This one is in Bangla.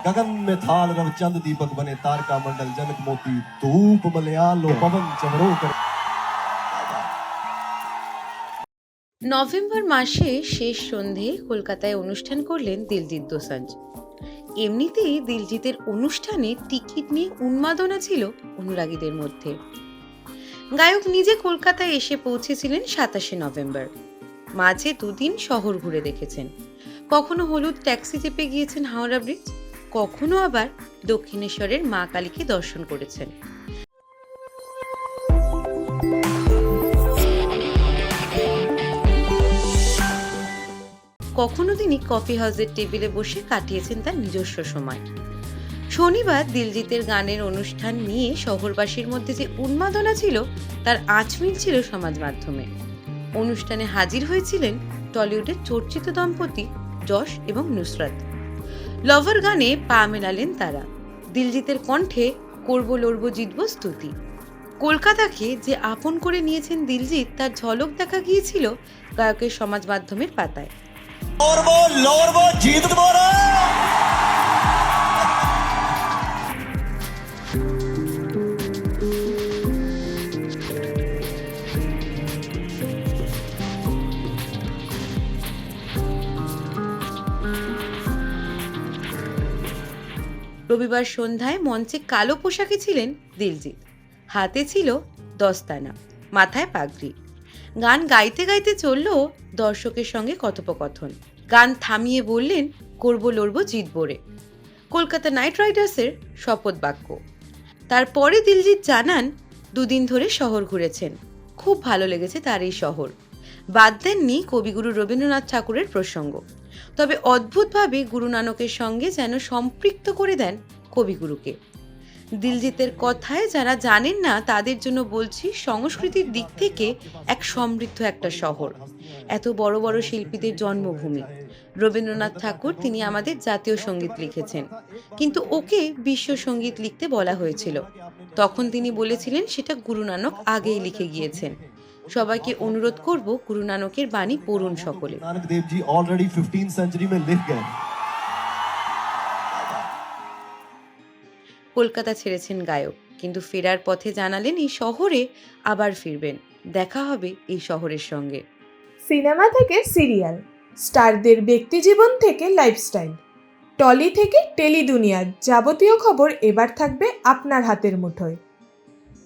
गगन में थाल रव चंद दीपक बने तारका मंडल जनक मोती धूप मलयालो पवन चमरो कर নভেম্বর মাসে শেষ সন্ধে কলকাতায় অনুষ্ঠান করলেন দিলজিৎ দোসাঞ্জ এমনিতেই দিলজিতের অনুষ্ঠানে টিকিট নিয়ে উন্মাদনা ছিল অনুরাগীদের মধ্যে গায়ক নিজে কলকাতায় এসে পৌঁছেছিলেন সাতাশে নভেম্বর মাঝে দুদিন শহর ঘুরে দেখেছেন কখনো হলুদ ট্যাক্সি চেপে গিয়েছেন হাওড়া ব্রিজ কখনো আবার দক্ষিণেশ্বরের মা কালীকে দর্শন করেছেন। কখনো তিনি কফি হাউসের টেবিলে বসে কাটিয়েছেন তার নিজস্ব সময়। শনিবার দিলজিতের গানের অনুষ্ঠান নিয়ে শহরবাসীর মধ্যে যে উন্মাদনা ছিল, তার আঁচ ছিল সমাজ মাধ্যমে। অনুষ্ঠানে হাজির হয়েছিলেন টলিউডের চর্চিত দম্পতি যশ এবং নুসরাত। লভার গানে পা মেলালেন তারা। দিলজিতের কণ্ঠে করব লড়ব জিতব স্তুতি। কলকাতাকে যে আপন করে নিয়েছেন দিলজিৎ, তার ঝলক দেখা গিয়েছিল গায়কের সমাজ মাধ্যমের পাতায়। লড়ব লড়ব, জিতব রবিবার সন্ধ্যায় মঞ্চে কালো পোশাকে ছিলেন দিলজিৎ। হাতে ছিল দস্তানা, মাথায় পাগড়ি। গান গাইতে গাইতে চলল দর্শকের সঙ্গে কথোপকথন। গান থামিয়ে বললেন, করব লড়ব জিতবো রে কলকাতা নাইট রাইডার্সের শপথ বাক্য। তারপরে দিলজিৎ জানান, দুদিন ধরে শহর ঘুরেছেন। খুব ভালো লেগেছে তার এই শহর। বাদ দেননি কবিগুরু রবীন্দ্রনাথ ঠাকুরের প্রসঙ্গ। তবে অদ্ভুতভাবে গুরু নানকের সঙ্গে যেন সম্পৃক্ত করে দেন কবিগুরুকে। দিলজিতের কথায় যারা জানেন না, তাদের জন্য বলছি সংস্কৃতির দিক থেকে এক সমৃদ্ধ একটা শহর। এত বড় বড় শিল্পীদের জন্মভূমি। রবীন্দ্রনাথ ঠাকুর তিনি আমাদের জাতীয় সংগীত লিখেছেন। কিন্তু ওকে বিশ্ব সংগীত লিখতে বলা হয়েছিল। তখন তিনি বলেছিলেন, সেটা গুরু নানক আগেই লিখে গিয়েছেন। সবাইকে অনুরোধ করব গুরু নানকের বাণী পড়ুন সকলে। কলকাতা ছেড়েছেন গায়ক কিন্তু ফেরার পথে জানালেন এই শহরে আবার ফিরবেন দেখা হবে এই শহরের সঙ্গে। সিনেমা থেকে সিরিয়াল স্টারদের ব্যক্তিজীবন থেকে লাইফস্টাইল টলি থেকে টেলি দুনিয়ার যাবতীয় খবর এবার থাকবে আপনার হাতের মুঠোয়।